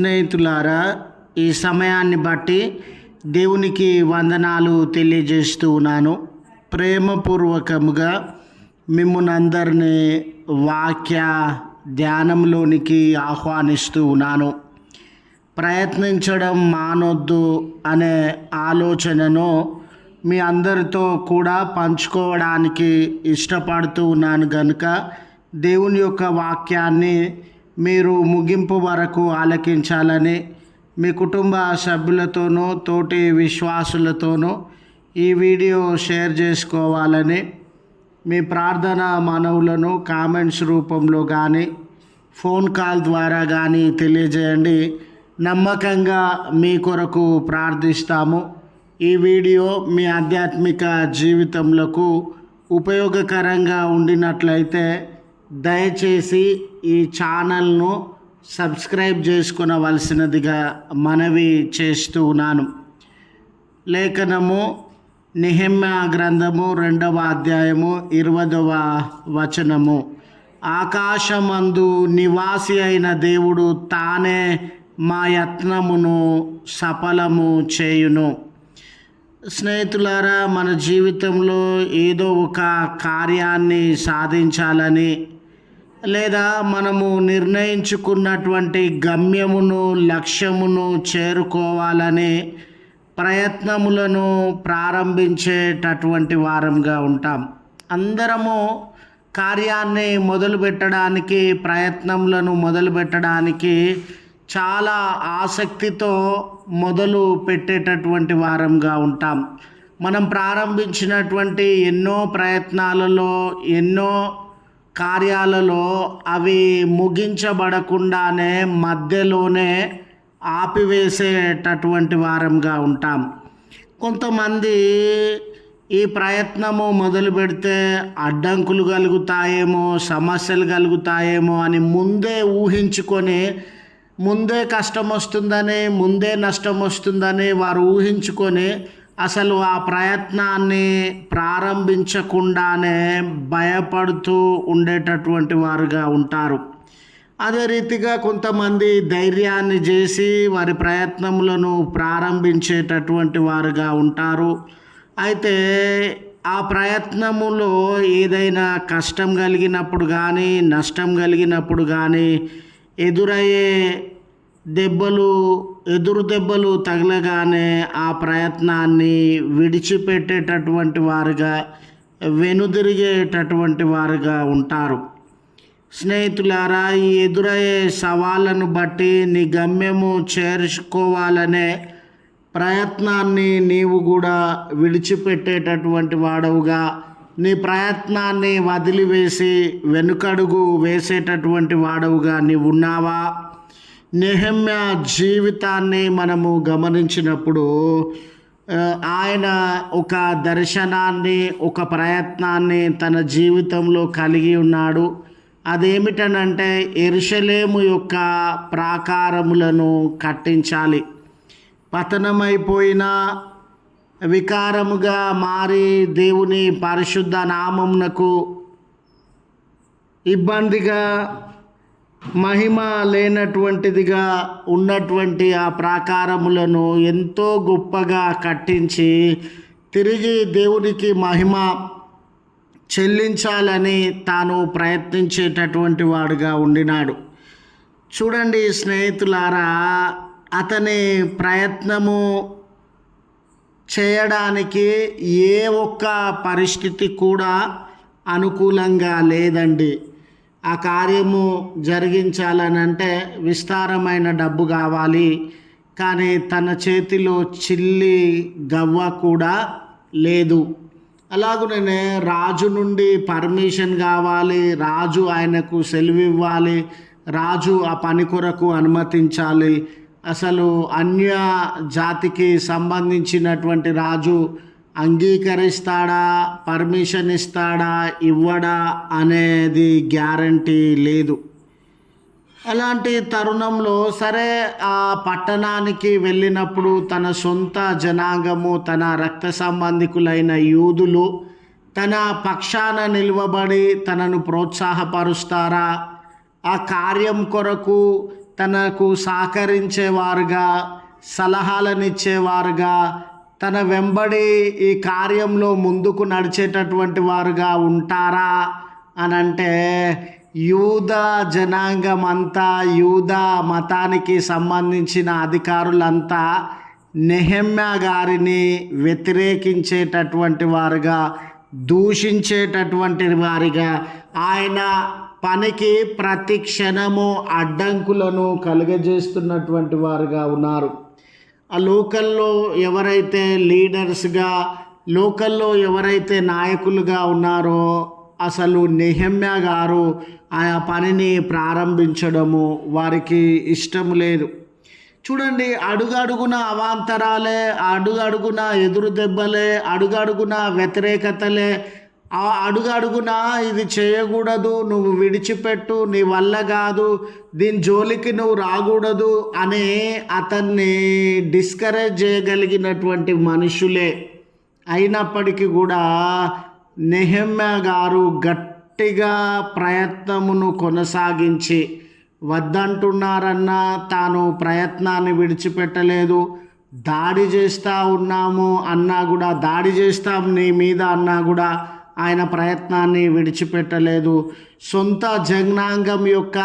స్నేహితులారా ఈ సమయాన్ని బట్టి దేవునికి వందనాలు తెలియజేస్తూ ఉన్నాను. ప్రేమపూర్వకముగా మిమ్మల్ని అందరినీ వాక్య ధ్యానంలోనికి ఆహ్వానిస్తూ ఉన్నాను. ప్రయత్నించడం మానొద్దు అనే ఆలోచనను మీ అందరితో కూడా పంచుకోవడానికి ఇష్టపడుతూ ఉన్నాను కనుక దేవుని యొక్క వాక్యాన్ని మీరు ముగింపు వరకు ఆలకించాలని మీ కుటుంబ సభ్యులతోనూ తోటి విశ్వాసులతోనూ ఈ వీడియో షేర్ చేసుకోవాలని మీ ప్రార్థన మనవులను కామెంట్స్ రూపంలో కానీ ఫోన్ కాల్ ద్వారా కానీ తెలియజేయండి. నమ్మకంగా మీ కొరకు ప్రార్థిస్తాము. ఈ వీడియో మీ ఆధ్యాత్మిక జీవితంలో ఉపయోగకరంగా ఉండినట్లయితే దయచేసి ఈ ఛానల్ను సబ్స్క్రైబ్ చేసుకునవలసినదిగా మనవి చేస్తూ ఉన్నాను. లేఖనము నిహమ్య గ్రంథము రెండవ అధ్యాయము ఇరవదవ వచనము. ఆకాశమందు నివాసి అయిన దేవుడు తానే మా యత్నమును సఫలము చేయును. స్నేహితులారా మన జీవితంలో ఏదో ఒక కార్యాన్ని సాధించాలని లేదా మనము నిర్ణయించుకున్నటువంటి గమ్యమును లక్ష్యమును చేరుకోవాలని ప్రయత్నములను ప్రారంభించేటటువంటి వారంగా ఉంటాం. అందరము కార్యాన్ని మొదలుపెట్టడానికి ప్రయత్నములను మొదలుపెట్టడానికి చాలా ఆసక్తితో మొదలు పెట్టేటటువంటి వారంగా ఉంటాం. మనం ప్రారంభించినటువంటి ఎన్నో ప్రయత్నాలలో ఎన్నో కార్యాలలో అవి ముగించబడకుండానే మధ్యలోనే ఆపివేసేటటువంటి వారంగా ఉంటాం. కొంతమంది ఈ ప్రయత్నము మొదలు పెడితే అడ్డంకులు కలుగుతాయేమో సమస్యలు కలుగుతాయేమో అని ముందే ఊహించుకొని ముందే కష్టం వస్తుందని ముందే నష్టం వస్తుందని వారు ఊహించుకొని అసలు ఆ ప్రయత్నాన్ని ప్రారంభించకుండానే భయపడుతూ ఉండేటటువంటి వారుగా ఉంటారు. అదే రీతిగా కొంతమంది ధైర్యాన్ని చేసి వారి ప్రయత్నములను ప్రారంభించేటటువంటి వారుగా ఉంటారు. అయితే ఆ ప్రయత్నములో ఏదైనా కష్టం కలిగినప్పుడు కానీ నష్టం కలిగినప్పుడు కానీ ఎదురయ్యే దెబ్బలు ఎదురు దెబ్బలు తగలగానే ఆ ప్రయత్నాన్ని విడిచిపెట్టేటటువంటి వారుగా వెనుదిరిగేటటువంటి వారుగా ఉంటారు. స్నేహితులారా ఈ ఎదురయ్యే సవాళ్ళను బట్టి నీ గమ్యము చేర్చుకోవాలనే ప్రయత్నాన్ని నీవు కూడా విడిచిపెట్టేటటువంటి వాడవుగా. నీ ప్రయత్నాన్ని వదిలివేసి వెనుకడుగు వేసేటటువంటి వాడవుగా నీవు ఉన్నావా నెహమ్య జీవితాన్ని మనము గమనించినప్పుడు ఆయన ఒక దర్శనాన్ని ఒక ప్రయత్నాన్ని తన జీవితంలో కలిగి ఉన్నాడు. అదేమిటనంటే ఎరుషలేము యొక్క ప్రాకారములను కట్టించాలి. పతనమైపోయిన వికారముగా మారి దేవుని పరిశుద్ధ నామమునకు ఇబ్బందిగా మహిమ లేనటువంటిదిగా ఉన్నటువంటి ఆ ప్రాకారములను ఎంతో గొప్పగా కట్టించి తిరిగి దేవునికి మహిమ చెల్లించాలని తాను ప్రయత్నించేటటువంటి వాడుగా ఉండినాడు. చూడండి స్నేహితులారా అతని ప్రయత్నము చేయడానికి ఏ ఒక్క పరిస్థితి కూడా అనుకూలంగా లేదండి. ఆ కార్యము జరిగించాలనంటే విస్తారమైన డబ్బు కావాలి. కానీ తన చేతిలో చిల్లి గవ్వ కూడా లేదు. అలాగనే రాజు నుండి పర్మిషన్ కావాలి. రాజు ఆయనకు సెలవు ఇవ్వాలి రాజు ఆ పని కొరకు అనుమతించాలి. అసలు అన్య జాతికి సంబంధించినటువంటి రాజు అంగీకరిస్తాడా? పర్మిషన్ ఇస్తాడా? ఇవ్వడా? అనేది గ్యారంటీ లేదు. అలాంటి తరుణంలో సరే ఆ పట్టణానికి వెళ్ళినప్పుడు తన సొంత జనాంగము తన రక్త సంబంధికులైన యూదులు తన పక్షాన నిలవబడి తనను ప్రోత్సాహపరుస్తారా? ఆ కార్యం కొరకు తనకు సహకరించేవారుగా సలహాలనిచ్చేవారుగా తన వెంబడి ఈ కార్యంలో ముందుకు నడిచేటటువంటి వారుగా ఉంటారా అని అంటే యూద జనాంగం అంతా యూద మతానికి సంబంధించిన అధికారులంతా నెహమ్యా గారిని వ్యతిరేకించేటటువంటి వారుగా దూషించేటటువంటి వారిగా ఆయన పనికి ప్రతి క్షణము అడ్డంకులను కలుగజేస్తున్నటువంటి వారుగా ఉన్నారు. ఆ లోకల్లో ఎవరైతే లీడర్స్గా లోకల్లో ఎవరైతే నాయకులుగా ఉన్నారో అసలు నెహమ్యా గారు ఆ పనిని ప్రారంభించడము వారికి ఇష్టం లేదు. చూడండి అడుగడుగున అవాంతరాలే అడుగడుగున ఎదురు దెబ్బలే అడుగడుగున వ్యతిరేకతలే ఆ అడుగడుగున ఇది చేయకూడదు నువ్వు విడిచిపెట్టు నీ వల్ల కాదు దీని జోలికి నువ్వు రాకూడదు అని అతన్ని డిస్కరేజ్ చేయగలిగినటువంటి మనుషులే. అయినప్పటికీ కూడా నెహమ్యా గారు గట్టిగా ప్రయత్నమును కొనసాగించి వద్దంటున్నారన్నా తాను ప్రయత్నాన్ని విడిచిపెట్టలేదు దాడి చేస్తూ ఉన్నాము అన్నా కూడా దాడి చేస్తాం నీ మీద అన్నా కూడా ఆయన ప్రయత్నాన్ని విడిచిపెట్టలేదు. సొంత జగ్నాంగం యొక్క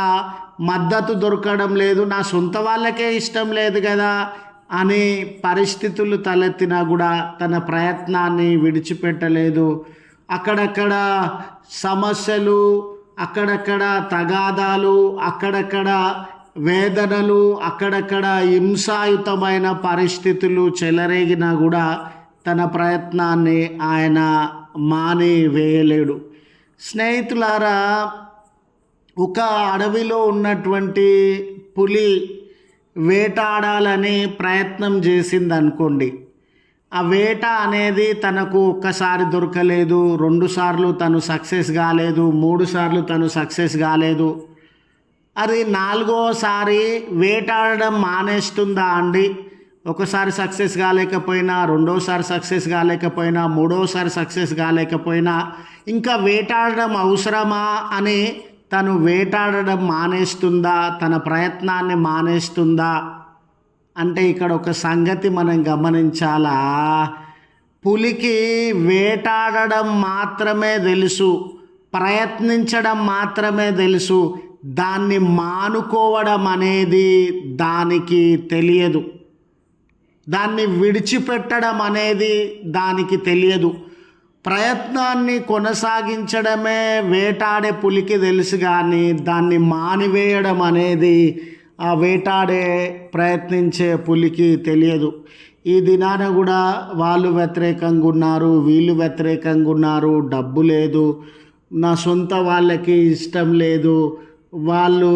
మద్దతు దొరకడం లేదు. నా సొంత వాళ్ళకే ఇష్టం లేదు కదా అని పరిస్థితులు తలెత్తినా కూడా తన ప్రయత్నాన్ని విడిచిపెట్టలేదు. అక్కడక్కడ సమస్యలు అక్కడక్కడ తగాదాలు అక్కడక్కడ వేదనలు అక్కడక్కడ హింసాయుతమైన పరిస్థితులు చెలరేగినా కూడా తన ప్రయత్నాన్ని ఆయన మాని వేయలేడు స్నేహితులారా ఒక అడవిలో ఉన్నటువంటి పులి వేటాడాలని ప్రయత్నం చేసింది అనుకోండి ఆ వేట అనేది తనకు ఒక్కసారి దొరకలేదు రెండు సార్లు తను సక్సెస్ కాలేదు మూడు సార్లు తను సక్సెస్ కాలేదు. అది నాలుగోసారి వేటాడడం మానేస్తుందా అండి? ఒకసారి సక్సెస్ కాలేకపోయినా రెండోసారి సక్సెస్ కాలేకపోయినా మూడోసారి సక్సెస్ కాలేకపోయినా ఇంకా వేటాడడం అవసరమా అని తను వేటాడడం మానేస్తుందా? తన ప్రయత్నాన్ని మానేస్తుందా? అంటే ఇక్కడ ఒక సంగతి మనం గమనించాలా? పులికి వేటాడడం మాత్రమే తెలుసు ప్రయత్నించడం మాత్రమే తెలుసు దాన్ని మానుకోవడం అనేది దానికి తెలియదు. దాన్ని విడిచిపెట్టడం అనేది దానికి తెలియదు. ప్రయత్నాన్ని కొనసాగించడమే వేటాడే పులికి తెలుసు కానీ దాన్ని మానివేయడం అనేది ఆ వేటాడే ప్రయత్నించే పులికి తెలియదు. ఈ దినాన కూడా వాళ్ళు వ్యతిరేకంగా ఉన్నారు వీళ్ళు వ్యతిరేకంగా ఉన్నారు డబ్బు లేదు నా సొంత వాళ్ళకి ఇష్టం లేదు వాళ్ళు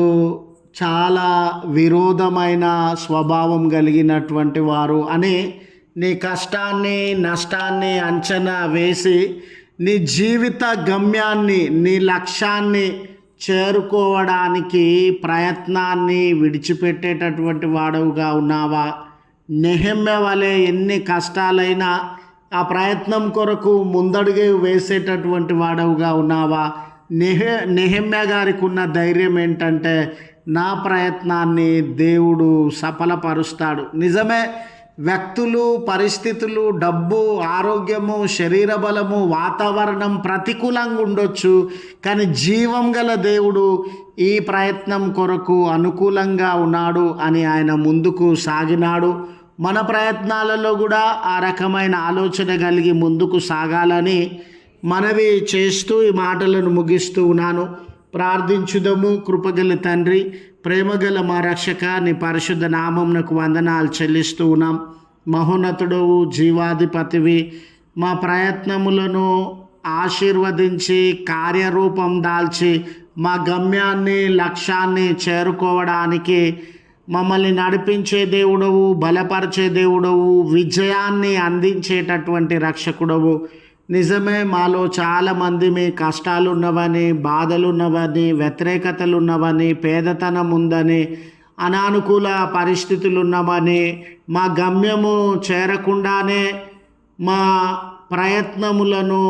చాలా విరోధమైన స్వభావం కలిగినటువంటి వారు అని నీ కష్టాన్ని నష్టాన్ని అంచనా వేసి నీ జీవిత గమ్యాన్ని నీ లక్ష్యాన్ని చేరుకోవడానికి ప్రయత్నాన్ని విడిచిపెట్టేటటువంటి వాడవుగా ఉన్నావా? నెహమ్య వలె ఎన్ని కష్టాలైనా ఆ ప్రయత్నం కొరకు ముందడుగు వేసేటటువంటి వాడవుగా ఉన్నావా? నెహ నెహమ్య గారికి ఉన్న ధైర్యం ఏంటంటే నా ప్రయత్నాన్ని దేవుడు సఫలపరుస్తాడు. నిజమే వ్యక్తులు పరిస్థితులు డబ్బు ఆరోగ్యము శరీర బలము వాతావరణం ప్రతికూలంగా ఉండొచ్చు కానీ జీవం గల దేవుడు ఈ ప్రయత్నం కొరకు అనుకూలంగా ఉన్నాడు అని ఆయన ముందుకు సాగినాడు. మన ప్రయత్నాలలో కూడా ఆ రకమైన ఆలోచన కలిగి ముందుకు సాగాలని మనవి చేస్తూ ఈ మాటలను ముగిస్తూ ఉన్నాను. ప్రార్థించుదము. కృపగల తండ్రి ప్రేమగల మా రక్షక నీ పరిశుద్ధ నామంనకు వందనాలు చెల్లిస్తూ ఉన్నాం. మహోన్నతుడవు జీవాధిపతివి మా ప్రయత్నములను ఆశీర్వదించి కార్యరూపం దాల్చి మా గమ్యాన్ని లక్ష్యాన్ని చేరుకోవడానికి మమ్మల్ని నడిపించే దేవుడవు బలపరిచే దేవుడవు విజయాన్ని అందించేటటువంటి రక్షకుడవు. నిజమే మాలో చాలామంది మీ కష్టాలు ఉన్నవని బాధలు ఉన్నవని వ్యతిరేకతలు ఉన్నవని పేదతనం ఉందని అనానుకూల పరిస్థితులు ఉన్నామని మా గమ్యము చేరకుండానే మా ప్రయత్నములను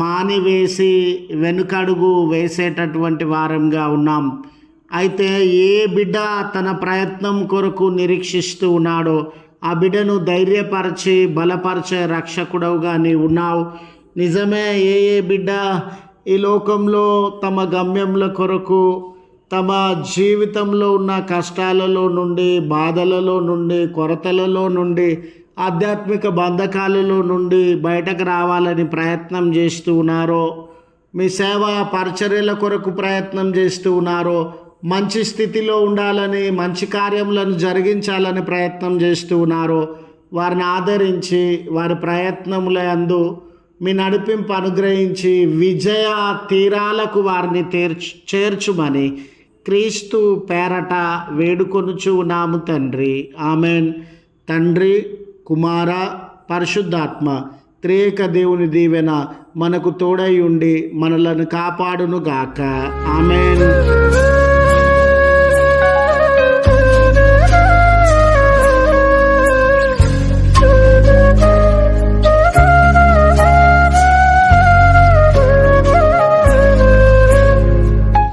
మానివేసి వెనుకడుగు వేసేటటువంటి వారంగా ఉన్నాం. అయితే ఏ బిడ్డ తన ప్రయత్నం కొరకు నిరీక్షిస్తూ ఉన్నాడో ఆ బిడ్డను ధైర్యపరిచి బలపరిచే రక్షకుడవుగా నీ ఉన్నావు. నిజమే ఏ ఏ బిడ్డ ఈ లోకంలో తమ గమ్యముల కొరకు తమ జీవితంలో ఉన్న కష్టాలలో నుండి బాధలలో నుండి కొరతలలో నుండి ఆధ్యాత్మిక బంధకాలలో నుండి బయటకు రావాలని ప్రయత్నం చేస్తూ ఉన్నారో మీ సేవ పరిచర్యల కొరకు ప్రయత్నం చేస్తూ ఉన్నారో మంచి స్థితిలో ఉండాలని మంచి కార్యములను జరిగించాలని ప్రయత్నం చేస్తూ ఉన్నారో వారిని ఆదరించి వారి ప్రయత్నముల అందు మీ నడిపింపు అనుగ్రహించి విజయ తీరాలకు వారిని తీర్చు చేర్చుమని క్రీస్తు పేరట వేడుకొనుచు ఉన్నాము తండ్రి. ఆమెన్. తండ్రి కుమార పరిశుద్ధాత్మ త్రేక దేవుని దీవెన మనకు తోడై ఉండి మనలను కాపాడును గాక ఆమెన్.